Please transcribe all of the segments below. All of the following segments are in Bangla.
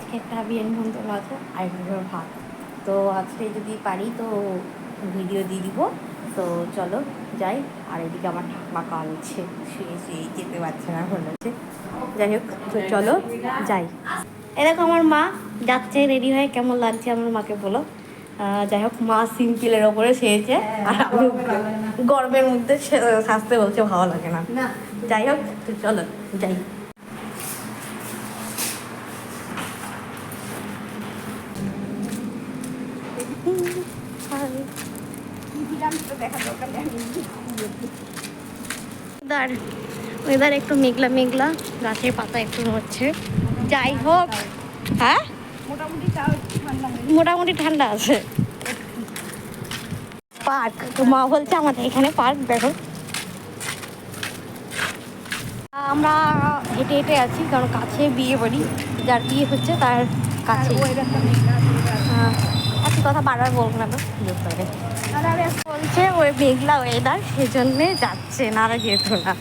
আজকে একটা বিরিয়ানি মন্তব্য আছে আর ভাত। তো আজকে যদি পারি তো ভিডিও দিয়ে দিব। তো চলো যাই। আর এদিকে আমার ঠাকুমা কাঁদছে। শুয়ে শুয়ে যেতে পারছে না হচ্ছে যাই হোক তো চলো যাই। এরকম আমার মা যাচ্ছে রেডি হয়ে কেমন লাগছে আমার মাকে বলো। যাই হোক মা সিম্পলের ওপরে শুয়েছে। আর আমি গরমের মধ্যে সে- সাজতে বলছে ভালো লাগে না। না। যাই হোক তো চলো যাই দেখা দরকার নেই ওয়েদার ওয়েদার একটু মেঘলা মেঘলা গাছের পাতা একটু হচ্ছে। যাই হোক হ্যাঁ? মোটামুটি ঠান্ডা আছে। পার্ক তো মা বলছে আমাদের এখানে পার্ক দেখো। আমরা হেঁটে হেঁটে আছি কারণ কাছে বিয়ে বাড়ি যার বিয়ে হচ্ছে তার কাছে। ওয়েদারটা একই কথা বারবার বলব না তো। আর বলছে ওই মেঘলা ওয়েদার সেজন্যে যাচ্ছে না আর যেত না।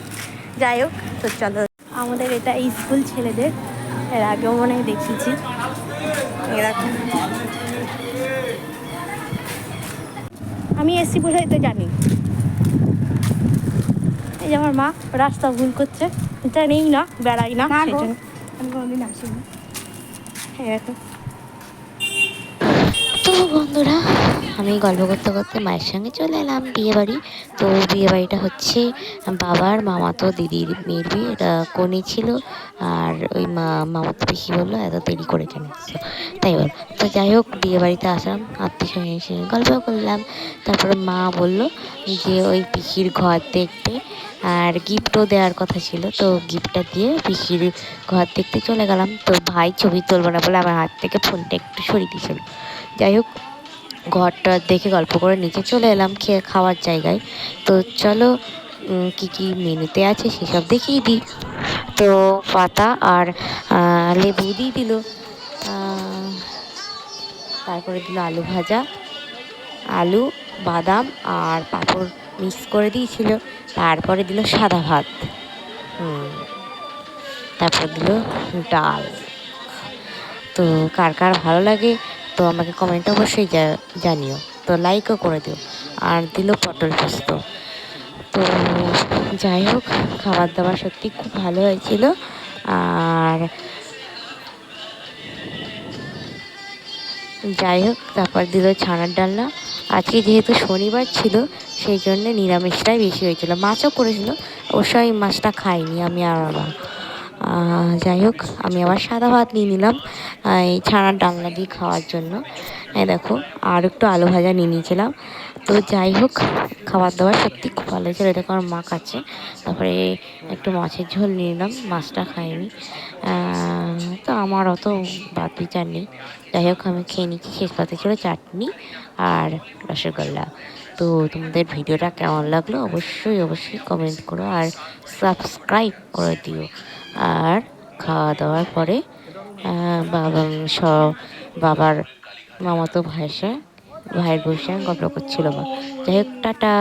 যাই হোক তো চলো। আমাদের এটা স্কুল ছেলেদের এর আগেও মনে হয় দেখিয়েছি এরকম। আমি এসি বলে তো জানি। এই যে আমার মা রাস্তা ভুল করছে। জানিই না বেড়াই না আমি কোনোদিন আসিনি। এরকম তো বন্ধুরা, আমি গল্প করতে করতে মায়ের সঙ্গে চলে এলাম বিয়ে বাড়ি তো বিয়ে বাড়িটা হচ্ছে বাবার মামাতো দিদির মেয়ের বিয়ে, এটা কোণে ছিল। আর ওই মা, মামাতো পিসি বলল, এত দেরি করে কেন তাই বল। তো যাই হোক বিয়ে বাড়িতে আসলাম, আত্মীয় সঙ্গে এসে গল্প করলাম। তারপরে মা বলল যে, ওই পিসির ঘর দেখতে। আর গিফটও দেওয়ার কথা ছিল, তো গিফটটা দিয়ে পিসির ঘর দেখতে চলে গেলাম। তো ভাই ছবি তুলবো না বলে আমার হাত থেকে ফোনটা একটু সরিয়ে দিয়েছিল। যাই হোক, ঘরটা দেখে গল্প করে নিচে চলে এলাম খেয়ে খাওয়ার জায়গায়। তো চলো কি কি মেনুতে আছে সেসব দেখিয়ে দিই। তো পাতা আর লেবু দিয়ে দিল। তারপরে দিল আলু ভাজা, আলু, বাদাম আর পাঁপড় মিক্স করে দিয়েছিল। তারপরে দিল সাদা ভাত। তারপর দিল ডাল। তো কার কার ভালো লাগে তো আমাকে কমেন্ট অবশ্যই জানিও। তো লাইকও করে দিও। আর দিল পটল পোস্ত। তো যাই হোক খাবার দাবার সত্যি খুব ভালো হয়েছিল। আর যাই হোক, তারপর দিল ছানার ডালনা। আজকে যেহেতু শনিবার ছিল, সেই জন্য নিরামিষটাই বেশি হয়েছিল। মাছও করেছিল। অবশ্য আমি মাছটা খাইনি আমি আর আমার যাই হোক, আমি আবার সাদা ভাত নিয়ে নিলাম এই ছানার ডালনা দিয়ে খাওয়ার জন্য। এই দেখো, আর একটু আলু ভাজা নিয়ে নিয়েছিলাম। তো যাই হোক, খাবার দাবার সত্যি খুব ভালো হয়েছিল, এটা আমার মা কাছে তারপরে একটু মাছের ঝোল নিয়ে নিলাম, মাছটা খাইনি। তো আমার অত বাদ বিচার নেই। যাই হোক, আমি খেয়ে নিচ্ছি শেষ পাতে ছিল, চাটনি আর রসগোল্লা। তো তোমাদের ভিডিওটা কেমন লাগল? অবশ্যই অবশ্যই কমেন্ট করো আর সাবস্ক্রাইব করে দিও। আর খাওয়া দাওয়ার পরে বাবা, সব বাবার মামাতো ভাইয়ের সঙ্গে ভাইয়ের সঙ্গে গল্প করছিল বা যাই হোক, টাটা